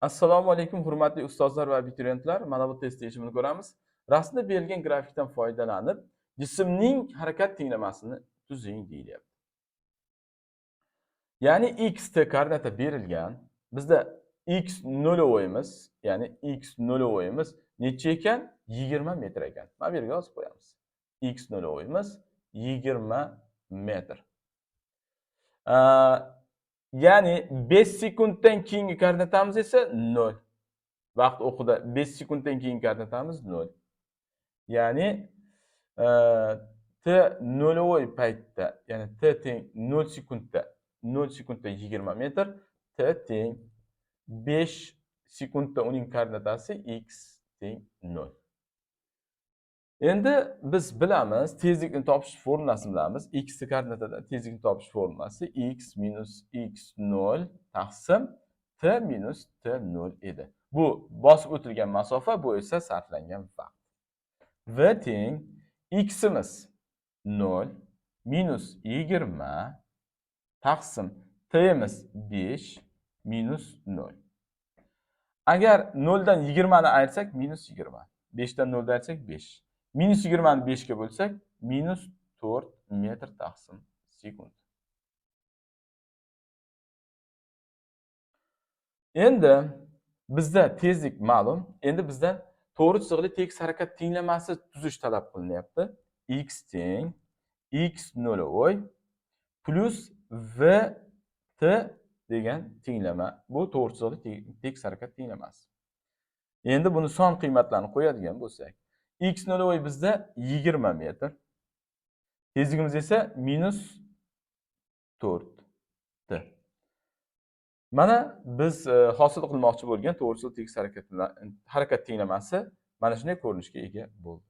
Assalomu alaykum hurmatli ustozlar va abituriyentlar. Mana bu test yechimini ko'ramiz. Rasmda berilgan grafikdan foydalanib, jismning harakat tenglamasini tuzing deyilyapti. Ya'ni x t koordinata berilgan. Bizda x nolvoyimiz, ya'ni x nolvoyimiz necha ekan? 20 metr ekan. Mana bu yerga yozib qo'yamiz. x nolvoyimiz 20 metr. Ya'ni 5 sekunddan keyingi koordinatamiz esa 0. Vaqt o'qida 5 sekunddan keyingi koordinatamiz 0. Ya'ni e, t nolvoy paytda, ya'ni t teng 0 sekundda 0 sekundda 20 metr, t teng 5 sekundda uning koordinatasi x teng 0. Endi biz bilamiz, tezlikni topish formulasini bilamiz. X koordinatada tezlikni topish formulasi x minus x0 taqsim t minus t0 edi. Bu bosib o'tilgan masofa, bu esa sarflangan vaqt. V teng x'imiz 0 minus 20 taqsim t'imiz 5 minus 0. Agar 0 dan 20 ni ayirsak minus 20. 5 dan 0 ni ayirsak 5. Minus 20 ni 5 ga bo'lsak minus 4 metr taqsim sekund. Endi bizda tezlik ma'lum. Endi bizdan to'g'ri chiziqli tekis harakat tenglamasi tuzish talab qilinyapti. x teng x nolvoy plyus v t degan tenglama. Bu to'g'ri chiziqli tekis harakat tenglamasi. Endi buni son qiymatlarini qo'yadigan bo'lsak, x nolvoy bizda 20 metr. Tezligimiz esa minus 4 t. Mana biz e, hosil qilmoqchi bo'lgan to'g'ri chiziqli tekis harakat harakat tenglamasi mana shunday ko'rinishga ega bo'ldi.